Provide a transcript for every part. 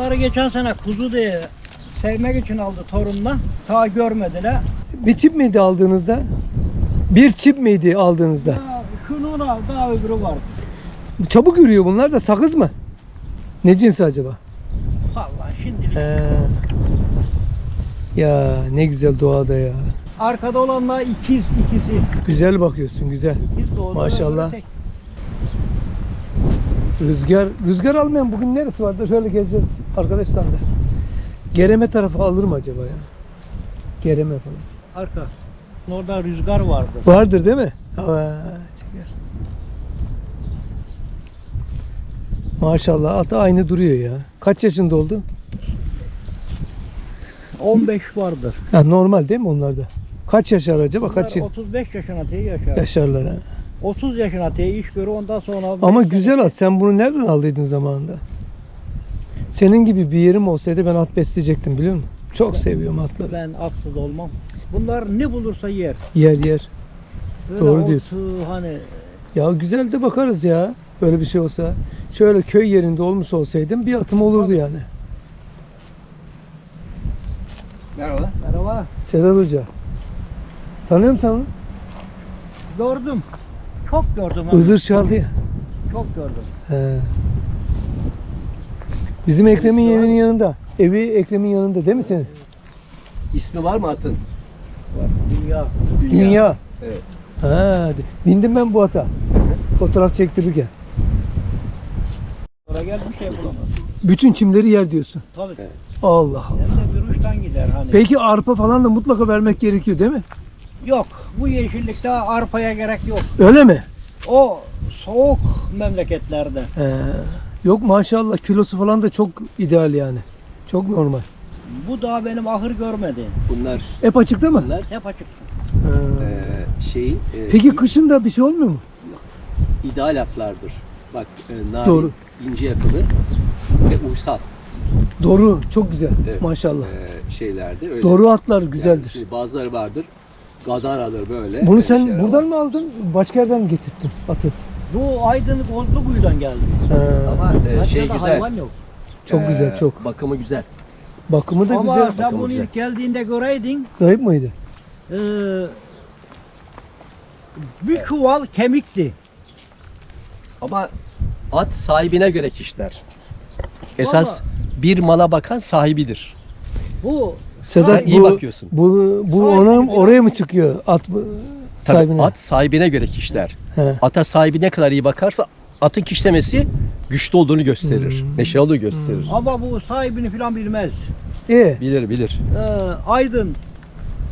Bunları geçen sene kuzu diye sevmek için aldı torunla. Ta görmediler. Bir çip miydi aldığınızda? Bir çip miydi aldığınızda? Ya al daha öbürü var. Çabuk yürüyor bunlar da sakız mı? Ne cinsi acaba? Vallahi şimdi He. Ya ne güzel doğada ya. arkada olanlar ikiz ikisi. Güzel bakıyorsun güzel. İkiz doğdu. Maşallah. tek. Rüzgar rüzgar almayan bugün neresi vardı? Şöyle gezeceğiz arkadaşlar da. Gereme tarafı alır mı acaba ya? Gereme falan. Arka. Orada rüzgar vardı. Vardır değil mi? Evet. çeker. Maşallah ata aynı duruyor ya. Kaç yaşında oldu? 15 vardır. Ha, normal değil mi onlarda? Kaç yaşar acaba? Kaç Bunlar yıl 35 yaşına diye yaşar. yaşarlar ha? 30 yaşına diye iş görür ondan sonra Ama güzel at. Sen bunu nereden aldıydın zamanında? Senin gibi bir yerim olsaydı ben at besleyecektim biliyor musun? Çok seviyorum atları. Ben atsız olmam. Bunlar ne bulursa yer. Yer yer. Böyle Doğru otu, diyorsun. Hani Ya güzel de bakarız ya. Böyle bir şey olsa. Şöyle köy yerinde olmuş olsaydım bir atım olurdu yani. Merhaba. merhaba Sedat Hoca. Tanıyor musun onu? gördüm. Çok gördüm. abi. Izır çaldı ya. Çok gördüm. He. Bizim Ekrem'in İsmi var yerinin mı? yanında. Evi Ekrem'in yanında değil mi senin? İsmi var mı atın? Var. Dünya. Dünya. Evet. Ha, bindim ben bu ata. Fotoğraf çektirirken. Sonra gel bir şey bulamaz. Bütün çimleri yer diyorsun. Tabii. Evet. Allah Allah. Hem de bir uçtan gider hani. Peki arpa falan da mutlaka vermek gerekiyor değil mi? Yok. Bu yeşillikte arpaya gerek yok. Öyle mi? O soğuk memleketlerde. He. Yok maşallah kilosu falan da çok ideal yani. Çok normal. Bu daha benim ahır görmedi. Bunlar Hep açıkta mı? bunlar Hep açık. He. eee şeyin eee, Peki kışın da bir şey olmuyor mu? ideal atlardır. Bak e, narin, Doğru. ince yapılı ve uysal Doğru, çok güzel. Evet. Maşallah. eee, şeylerdir. Öyle. Doğru atlar Yani güzeldir. şimdi bazıları vardır. Gadaradır böyle. Bunu sen şeyler buradan var. mı aldın? Başka yerden mi getirdin atı? Bu Aydın Kozlukuyu'dan geldi. He. Ama Başka şey da güzel. hayvan yok. Çok eee, güzel, çok. Bakımı güzel. Bakımı da Ama güzel. sen Bakalım bunu güzel. ilk geldiğinde göreydin. Zayıf mıydı? Ee, bir çuval kemikti. Ama at sahibine göre kişiler. Esas bir mala bakan sahibidir. Bu Sedat Sen iyi bu, bakıyorsun. bu, bu Sahibine ona oraya mı çıkıyor? At mı? Tabii Sahibine. at sahibine göre kişiler. He. Ata sahibi ne kadar iyi bakarsa atın kişlemesi güçlü olduğunu gösterir. Hmm. Neşe olduğunu gösterir. ama bu sahibini falan bilmez. İyi. Bilir bilir. Ee, Aydın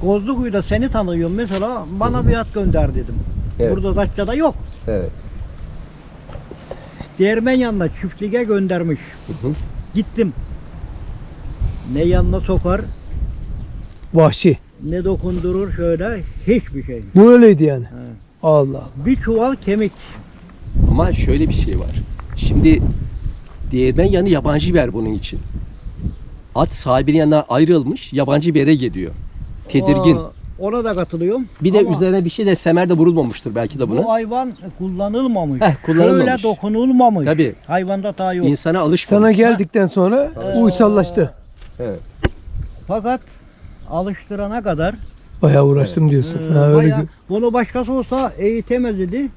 Kozlukuyu'da seni tanıyorum mesela bana bir at gönder dedim. Evet. Burada Datça'da yok. Evet. Değirmen yanına çiftliğe göndermiş. Hı hı. Gittim. Ne yanına sokar Vahşi. ne dokundurur şöyle hiçbir şey. Bu öyleydi yani. He. Allah. Bir çuval kemik. Ama şöyle bir şey var. Şimdi değirmen yanı yabancı bir yer bunun için. At sahibinin yanına ayrılmış yabancı bir yere geliyor. Tedirgin. Aa, ona da katılıyorum. Bir de Ama üzerine bir şey de semer de vurulmamıştır belki de bu buna. hayvan kullanılmamış. Heh, kullanılmamış. Şöyle dokunulmamış. Tabii. Hayvanda ta yok. İnsana alışmamış. Sana geldikten sonra Ee, uysallaştı. Evet. Fakat alıştırana kadar Bayağı uğraştım diyorsun. e, Ha, öyle bayağı- gö- bunu başkası olsa eğitemez dedi.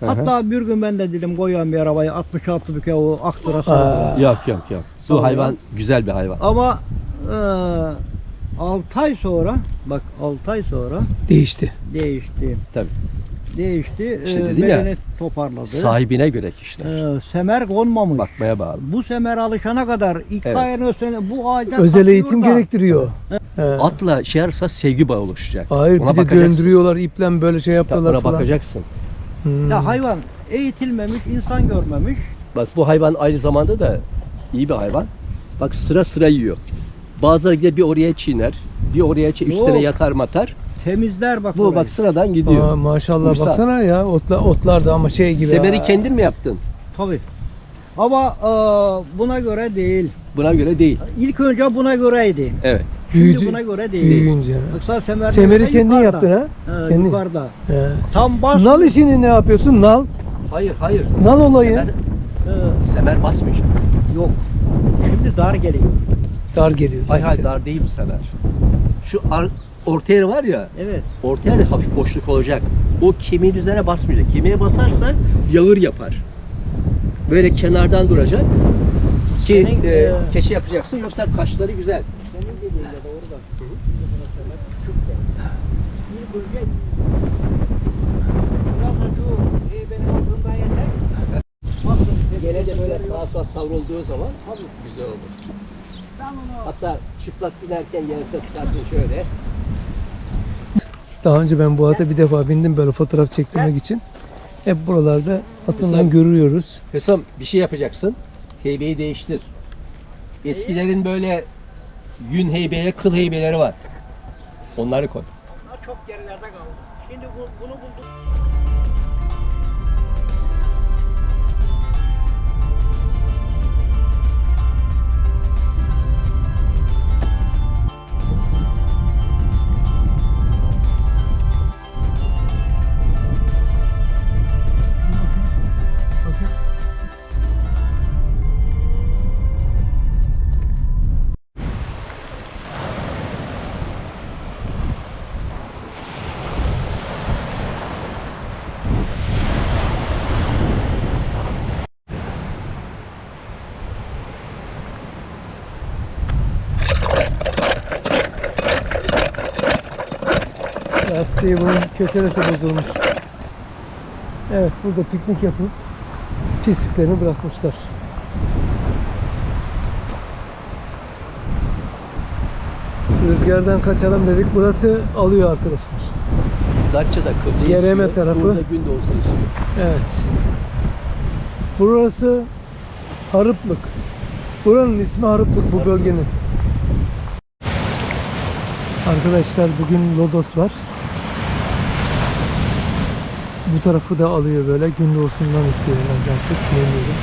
Hı. Hatta bir gün ben de dedim koyuyorum bir arabaya 66 büke o aktırası. Aa. Yok yok yok. Bu Tamam. hayvan güzel bir hayvan. Ama e, 6 ay sonra bak 6 ay sonra değişti. değişti. Tabii. Değişti. İşte e, dedim ya, toparladı. Sahibine göre kişiler. E, semer konmamış. Bakmaya bağlı. Bu semer alışana kadar ilk Evet. ayın üstüne bu ağaca Özel eğitim da- gerektiriyor. He. Atla şey ararsa sevgi bağı oluşacak. Hayır Ona bir de bakacaksın. döndürüyorlar iple böyle şey Ya yapıyorlar Ona falan. bakacaksın. Hmm. Ya hayvan eğitilmemiş, insan görmemiş. Bak bu hayvan aynı zamanda da iyi bir hayvan. Bak sıra sıra yiyor. Bazıları gider bir oraya çiğner, bir oraya çiğ, üstüne yatar matar. Temizler bak Bu orayı. bak sıradan gidiyor. Aa, maşallah Uysal. baksana ya otla, otlar da ama şey gibi. Semeri ha. kendin mi yaptın? Tabii. Ama e, buna göre değil. Buna göre değil. İlk önce buna göreydi. Evet. Şimdi Büyüdü- buna göre değil. Büyüyünce. ha. Yoksa semer Semeri kendin yaptın ha? He, Kendin. yukarıda. He. Tam bas. Nal işini ne yapıyorsun? Nal. Hayır hayır. Nal olayı. Semer, e, semer basmayacak. yok. Şimdi dar geliyor. Dar geliyor. Hay hay dar değil bu sefer. Şu ar- orta yer var ya, Evet. orta yerde hafif boşluk olacak. O kemiğin üzerine basmayacak. Kemiğe basarsa yağır yapar. Böyle kenardan duracak. Ki Senin, e, e, keçe yapacaksın yoksa kaşları güzel. Senin dediğin de doğru da. Bir bölge. E, Gene de böyle sağa sola savrulduğu zaman güzel olur. Hatta çıplak binerken yense tutarsın şöyle. Daha önce ben bu ata bir defa bindim böyle fotoğraf çektirmek için. Hep buralarda atından Mesela- görüyoruz. Hesam bir şey yapacaksın. Heybeyi değiştir. Eskilerin böyle yün heybeye kıl heybeleri var. Onları koy. Çok gerilerde kaldı. Şimdi bu, bunu bulduk. Bunun köşelesi bozulmuş. Evet burada piknik yapıp pisliklerini bırakmışlar. Rüzgardan kaçalım dedik. Burası alıyor arkadaşlar. Datça'da kıble Yereme tarafı. Burada gün doğusu esiyor. Evet. Burası Harıplık. Buranın ismi Harıplık bu bölgenin. Arkadaşlar bugün Lodos var. Bu tarafı da alıyor böyle. Gün doğusundan istiyor herhalde artık. Bilmiyorum.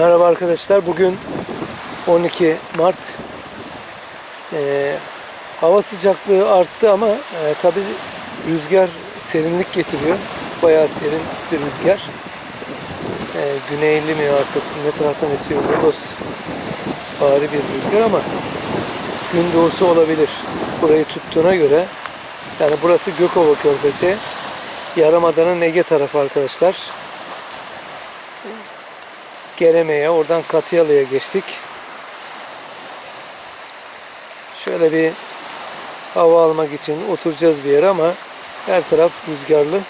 Merhaba arkadaşlar. Bugün 12 Mart. Ee, hava sıcaklığı arttı ama e, tabii rüzgar serinlik getiriyor. Bayağı serin bir rüzgar. Ee, güneyli mi artık ne taraftan esiyor? Lodos bari bir rüzgar ama gün doğusu olabilir. Burayı tuttuğuna göre yani burası Gökova Körfezi. Yarımada'nın Ege tarafı arkadaşlar. Gereme'ye, oradan Katyalı'ya geçtik. Şöyle bir hava almak için oturacağız bir yere ama her taraf rüzgarlı.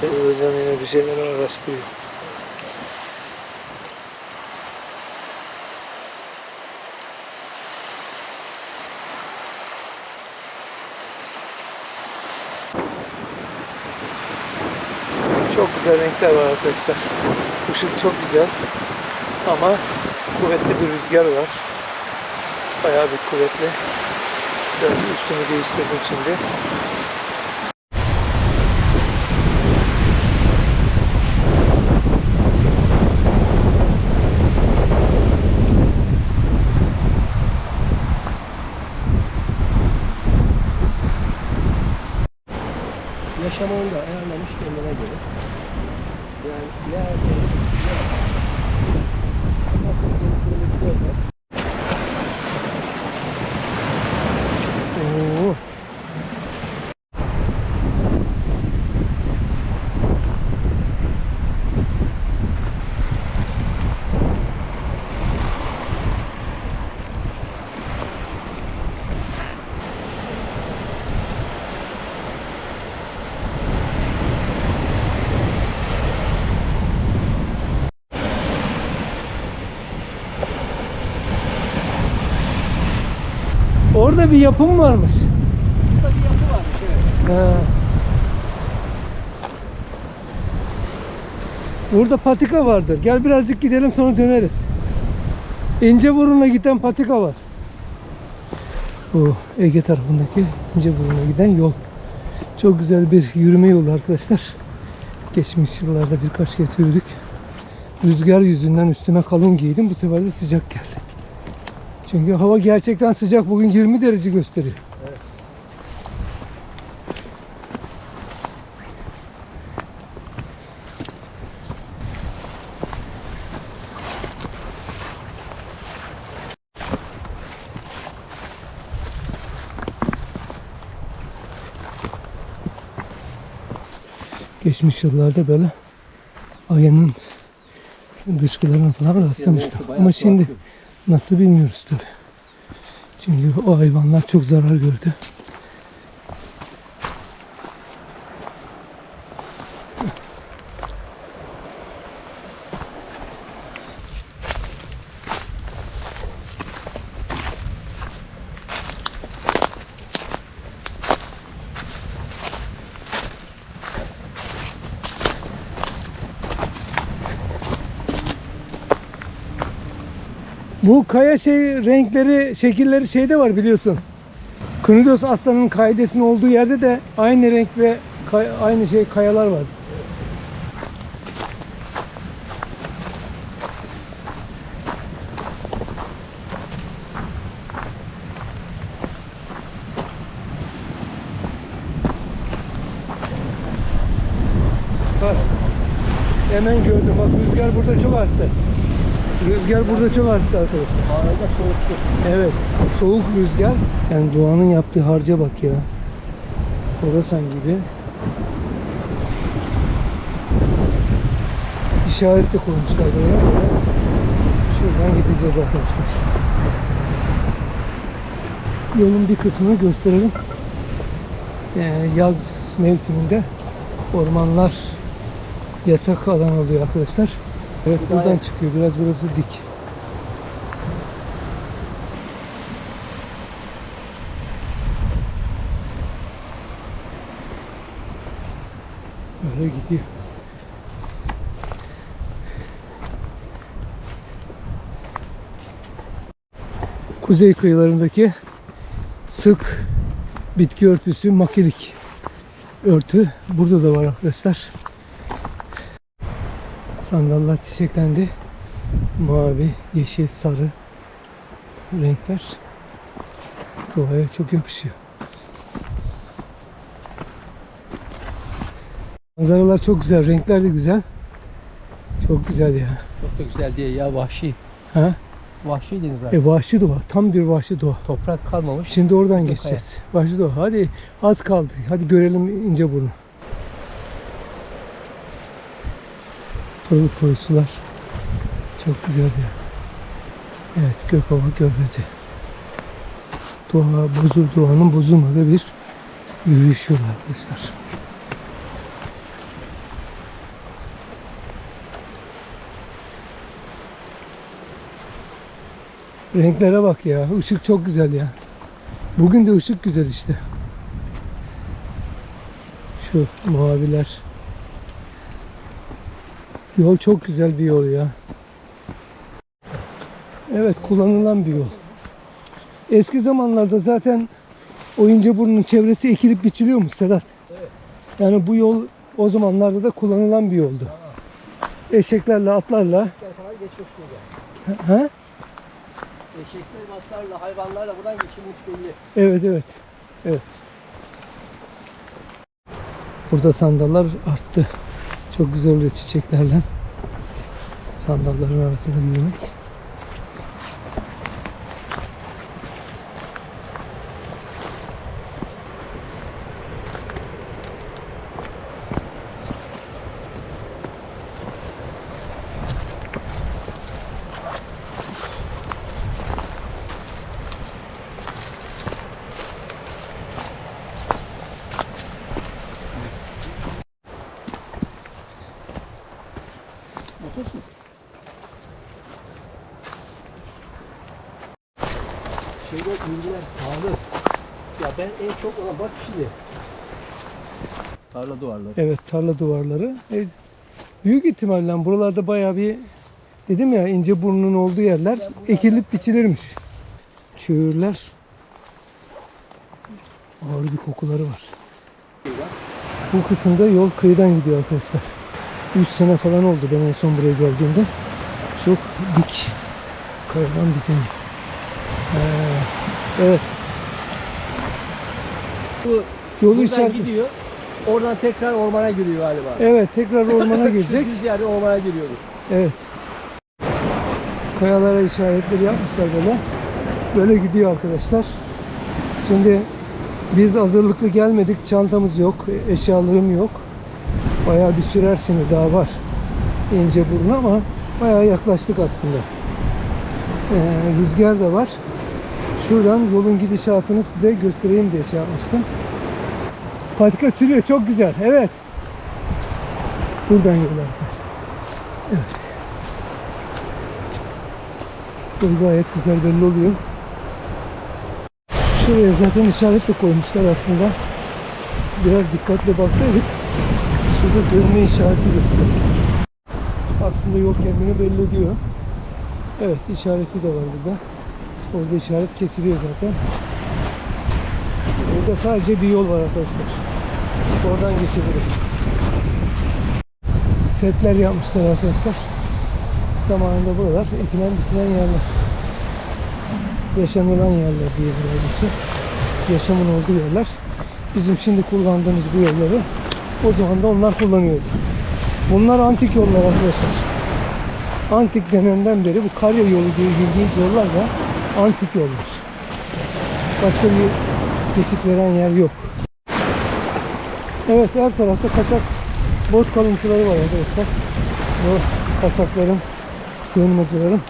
Sedat Hocam yine bir şeyler araştırıyor. Çok güzel renkler var arkadaşlar. Işık çok güzel. Ama kuvvetli bir rüzgar var. Bayağı bir kuvvetli. Biraz üstümü değiştirdim şimdi. Yaşam onu da ayarlamış kendine göre. Yani nerede, ne nasıl kendisini mutlu eder. Oo. Orada bir yapım varmış. Burada bir He. Burada patika vardır. Gel birazcık gidelim sonra döneriz. İnceburun'a giden patika var. Bu Ege tarafındaki İnceburun'a giden yol. Çok güzel bir yürüme yolu arkadaşlar. Geçmiş yıllarda birkaç kez yürüdük. Rüzgar yüzünden üstüme kalın giydim. Bu sefer de sıcak geldi. Çünkü hava gerçekten sıcak. Bugün 20 derece gösteriyor. Geçmiş yıllarda böyle ayının dışkılarına falan rastlamıştım. Ama şimdi nasıl bilmiyoruz tabi. Çünkü o hayvanlar çok zarar gördü. Bu kaya şey renkleri, şekilleri şeyde var biliyorsun. Knidos aslanın kaidesinin olduğu yerde de aynı renk ve aynı şey kayalar var. Bak. Hemen gördüm. Bak rüzgar burada çok arttı. Rüzgar burada çok arttı arkadaşlar. Arada soğuktu. Evet. Soğuk rüzgar. Yani doğanın yaptığı harca bak ya. Horasan gibi. İşaret de koymuşlar buraya. Şuradan gideceğiz arkadaşlar. Yolun bir kısmını gösterelim. Ee, yaz mevsiminde ormanlar yasak alan oluyor arkadaşlar. Evet buradan çıkıyor. Biraz burası dik. Böyle gidiyor. Kuzey kıyılarındaki sık bitki örtüsü makilik örtü burada da var arkadaşlar. Sandallar çiçeklendi. Mavi, yeşil, sarı renkler doğaya çok yakışıyor. Manzaralar çok güzel, renkler de güzel. Çok güzel ya. Çok da güzel diye ya vahşi. Ha? Vahşi deniz abi. E vahşi doğa, tam bir vahşi doğa. Toprak kalmamış. Şimdi oradan geçeceğiz. Vahşi doğa. Hadi az kaldı. Hadi görelim ince burnu. Pırıl pırıl sular. Çok güzel ya. Evet Gökova Körfezi. Doğa bozul, doğanın bozulmadığı bir yürüyüş yolu arkadaşlar. Renklere bak ya. Işık çok güzel ya. Bugün de ışık güzel işte. Şu maviler. Yol çok güzel bir yol ya. Evet kullanılan bir yol. Eski zamanlarda zaten o İnceburnu'nun çevresi ekilip biçiliyormuş Sedat. Yani bu yol o zamanlarda da kullanılan bir yoldu. Eşeklerle, atlarla. Ha? Eşekler, atlarla, hayvanlarla buradan geçilmiş belli. Evet evet. Evet. Burada sandallar arttı. Çok güzel oluyor çiçeklerle. Sandalların arasında yürümek. Ürünler pahalı. Ya ben en çok ona bak şimdi. Tarla duvarları. Evet tarla duvarları. E, büyük ihtimalle buralarda bayağı bir dedim ya ince burnun olduğu yerler ekilip biçilirmiş. Çığırlar. Ağır bir kokuları var. Bu kısımda yol kıyıdan gidiyor arkadaşlar. 3 sene falan oldu ben en son buraya geldiğimde. Çok dik. Kayadan bir zemin. Ee, evet. Bu Yolu buradan gidiyor. Oradan tekrar ormana giriyor galiba. Evet tekrar ormana girecek. Şu düz yerde ormana giriyordur. Evet. Kayalara işaretleri yapmışlar böyle. Böyle gidiyor arkadaşlar. Şimdi biz hazırlıklı gelmedik. Çantamız yok. Eşyalarım yok. Bayağı bir sürer şimdi daha var. İnce burun ama bayağı yaklaştık aslında. Ee, rüzgar da var. Şuradan yolun gidişatını size göstereyim diye şey yapmıştım. Patika sürüyor. Çok güzel. Evet. Buradan yol arkadaşlar. Evet. Yol gayet güzel belli oluyor. Şuraya zaten işaret de koymuşlar aslında. Biraz dikkatli baksaydık şurada dönme işareti gösteriyor. Aslında yol kendini belli ediyor. Evet işareti de var burada. Orada işaret kesiliyor zaten. Burada sadece bir yol var arkadaşlar. Oradan geçebilirsiniz. Setler yapmışlar arkadaşlar. Zamanında buralar ekilen biçilen yerler. Yaşanılan yerler diye burası. Yaşamın olduğu yerler. Bizim şimdi kullandığımız bu yolları o zaman da onlar kullanıyordu. Bunlar antik yollar arkadaşlar. Antik dönemden beri bu Karya yolu diye bildiğimiz yollar da antik yollar. Başka bir geçit veren yer yok. Evet her tarafta kaçak bot kalıntıları var arkadaşlar. Bu kaçakların, sığınmacıların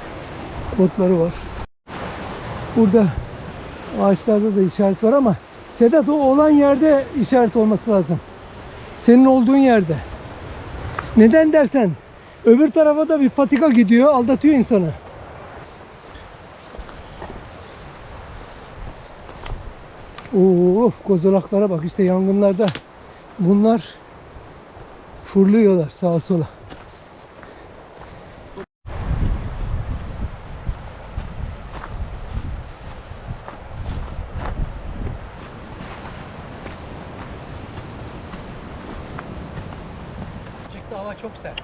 botları var. Burada ağaçlarda da işaret var ama Sedat o olan yerde işaret olması lazım. Senin olduğun yerde. Neden dersen öbür tarafa da bir patika gidiyor aldatıyor insanı. Of kozalaklara bak işte yangınlarda bunlar fırlıyorlar sağa sola. Çıktı hava çok sert.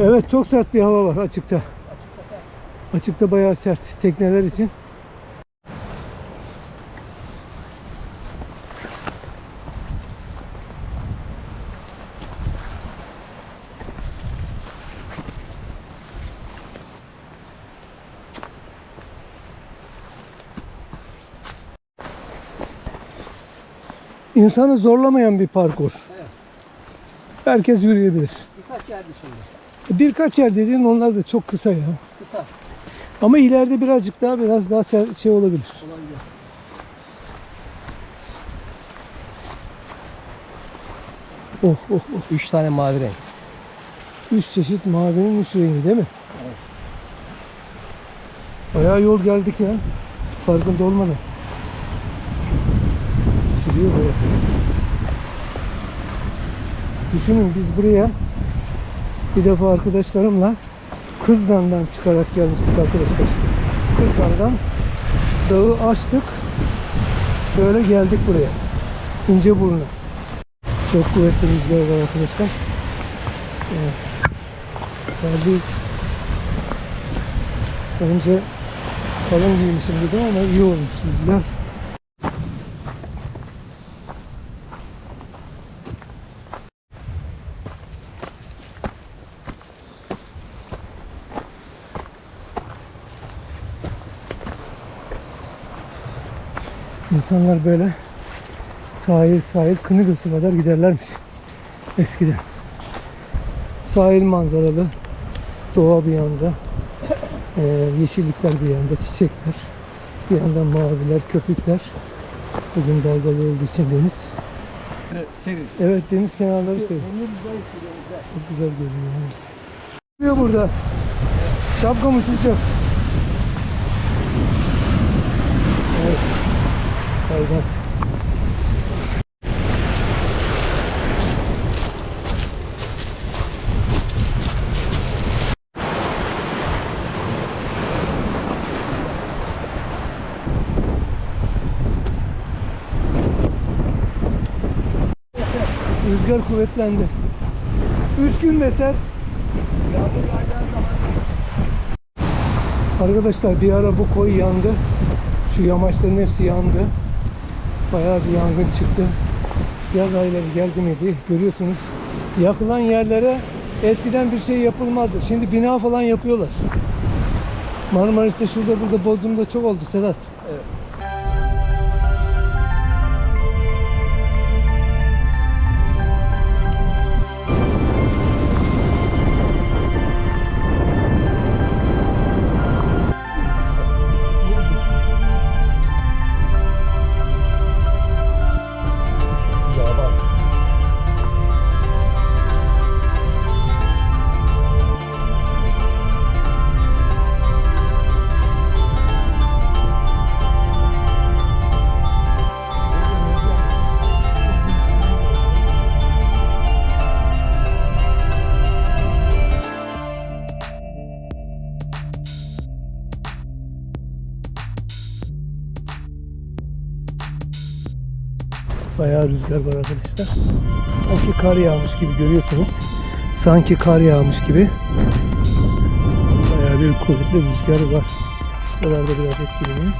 Evet çok sert bir hava var açıkta. Açıkta bayağı sert tekneler için. İnsanı zorlamayan bir parkur. Herkes yürüyebilir. Birkaç yer dışında. Birkaç yer dediğin onlar da çok kısa ya. Kısa Ama ileride birazcık daha biraz daha şey olabilir. olabilir. Oh oh oh. Üç tane mavi renk. Üç çeşit mavinin üç rengi değil mi? Bayağı yol geldik ya. Farkında olmadan. Sürüyor böyle. Düşünün biz buraya bir defa arkadaşlarımla Kızdan'dan çıkarak gelmiştik arkadaşlar. Kızdan'dan dağı açtık. Böyle geldik buraya. İnceburnu. Çok kuvvetli rüzgar var arkadaşlar. Evet. Geldiyiz. Önce kalın giymişim dedim ama iyi olmuş rüzgar. İnsanlar böyle sahil sahil Kınıgözü kadar giderlermiş eskiden. Sahil manzaralı, doğa bir yanda, eee, yeşillikler bir yanda, çiçekler, bir yandan maviler, köpükler. Bugün dalgalı olduğu için deniz. Serin. Evet deniz kenarları seviyor. Çok güzel görünüyor. Ne yapıyor burada? Şapka mı tutacak? Evet. Kaynak. Rüzgar kuvvetlendi. 3 gün deser Arkadaşlar bir ara bu koy yandı. Şu yamaçların hepsi yandı. Bayağı bir yangın çıktı. Yaz ayları geldi miydi? Görüyorsunuz. Yakılan yerlere eskiden bir şey yapılmazdı. Şimdi bina falan yapıyorlar. Marmaris'te şurada burada Bodrum'da çok oldu Sedat. Bayağı rüzgar var arkadaşlar. Sanki kar yağmış gibi görüyorsunuz. Sanki kar yağmış gibi. Bayağı bir kuvvetli rüzgar var. Şuralarda biraz etkileniyor.